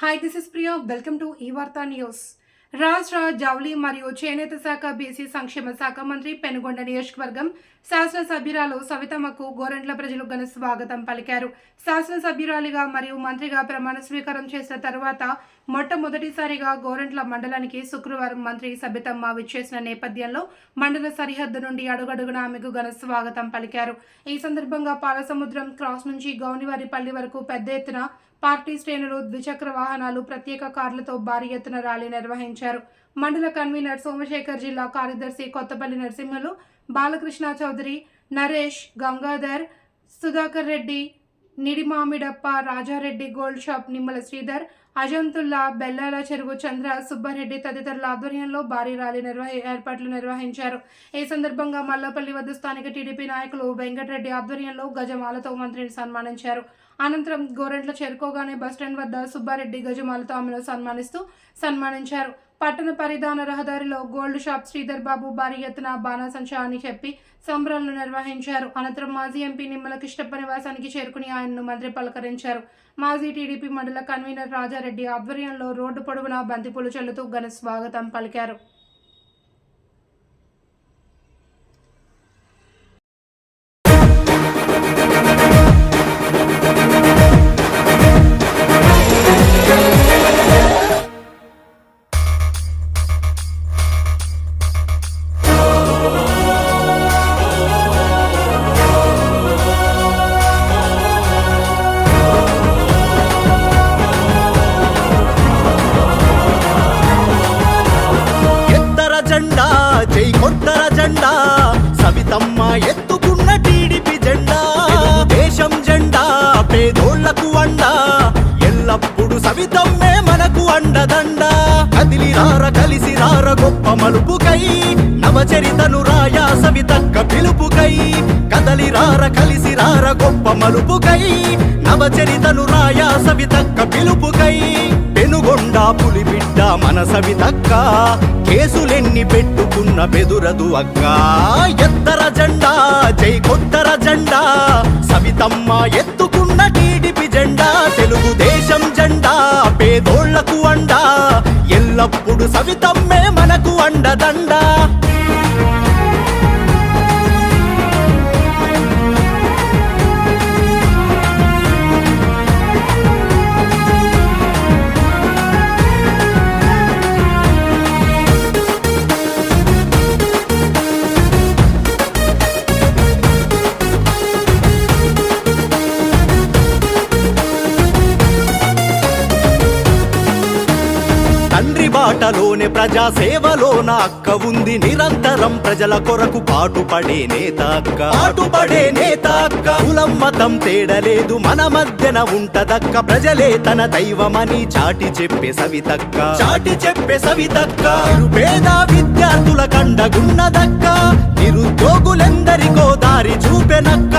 Hi this is Priya welcome to ఈ వార్తా news రాష్ట్ర జౌలి మరియు చేనేత శాఖ బీసీ సంక్షేమ శాఖ మంత్రి పెనుగొండ నియోజకవర్గం శాసనసభ్యురాలు సవితమ్మకు గోరంట్ల ప్రజలు ఘన స్వాగతం పలికారు శాసనసభ్యురాలిగా మరియు మంత్రిగా ప్రమాణ స్వీకారం చేసిన తర్వాత మొట్టమొదటిసారిగా గోరంట్ల మండలానికి శుక్రవారం మంత్రి సబితమ్మ విచ్చేసిన నేపథ్యంలో మండల సరిహద్దు నుండి అడుగడుగున ఆమెకు ఘన స్వాగతం పలికారు ఈ సందర్భంగా పాలసముద్రం క్రాస్ నుంచి గౌనివారిపల్లి వరకు పెద్ద ఎత్తున పార్టీ శ్రేణులు ద్విచక్ర వాహనాలు ప్రత్యేక కార్లతో భారీ ఎత్తున ర్యాలీ నిర్వహించారు. మండల కన్వీనర్ సోమశేఖర్ జిల్లా కార్యదర్శి కొత్తపల్లి నరసింహలు బాలకృష్ణ చౌదరి నరేష్ గంగాధర్ సుధాకర్ రెడ్డి నిడిమామిడప్ప రాజారెడ్డి గోల్డ్ షాప్ నిమ్మల శ్రీధర్ అజంతుల్లా బెల్లాల చెరువు చంద్ర సుబ్బారెడ్డి తదితరుల ఆధ్వర్యంలో భారీ ర్యాలీ నిర్వహి ఏర్పాట్లు నిర్వహించారు. ఈ సందర్భంగా మల్లపల్లి వద్ద స్థానిక టీడీపీ నాయకులు వెంకటరెడ్డి ఆధ్వర్యంలో గజమాలతో మంత్రిని సన్మానించారు. అనంతరం గోరెంట్ల చేరుకోగానే బస్టాండ్ వద్ద సుబ్బారెడ్డి గజమాలతో ఆమెను సన్మానిస్తూ సన్మానించారు. పట్టణ పరిధాన రహదారిలో గోల్డ్ షాప్ శ్రీధర్ బాబు భారీ ఎత్తున బాణాసంచా అని చెప్పి సంబరాలను నిర్వహించారు. అనంతరం మాజీ ఎంపీ నిమ్మల కృష్ణప్ప నివాసానికి చేరుకుని ఆయనను మంత్రి పలకరించారు. మాజీ టీడీపీ మండల కన్వీనర్ రాజారెడ్డి ఆధ్వర్యంలో రోడ్డు పొడవునా బంతిపూలు చల్లుతూ ఘన స్వాగతం పలికారు. కవితమ్మే సవితమ్మే మనకు అండదండ. కదిలి రార కలిసి రార గొప్ప మలుపుకై నవచరితను రాయా సవితక్క పిలుపుకై. కదలి రార కలిసి రార గొప్ప మలుపుకై నవచరితను రాయా సవితక్క పిలుపుకై. పెనుగొండ పులిబిడ్డ మన సవితక్క కేసులెన్ని పెట్టుకున్న బెదురదు అక్క. ఎత్తర జెండా జై కొత్తర జెండా సవితమ్మ ఎత్తుకున్నటి జెండా తెలుగుదేశం జెండా పేదోళ్ళకు అండ. ఎల్లప్పుడు సవితమ్మే మనకు అండదండా. ప్రజా సేవలో నా అక్క ఉంది నిరంతరం. ప్రజల కొరకు పాటుపడే నేత అక్క. పాటుపడే నేత అక్క. కులం మతం తేడలేదు మన మధ్యన ఉంటదక్క. ప్రజలే తన దైవమని చాటి చెప్పే సవితక్క. చాటి చెప్పే సవితక్క. పేద విద్యార్థుల కండగున్నదక్క. నిరుద్యోగులెందరికో దారి చూపెనక్క.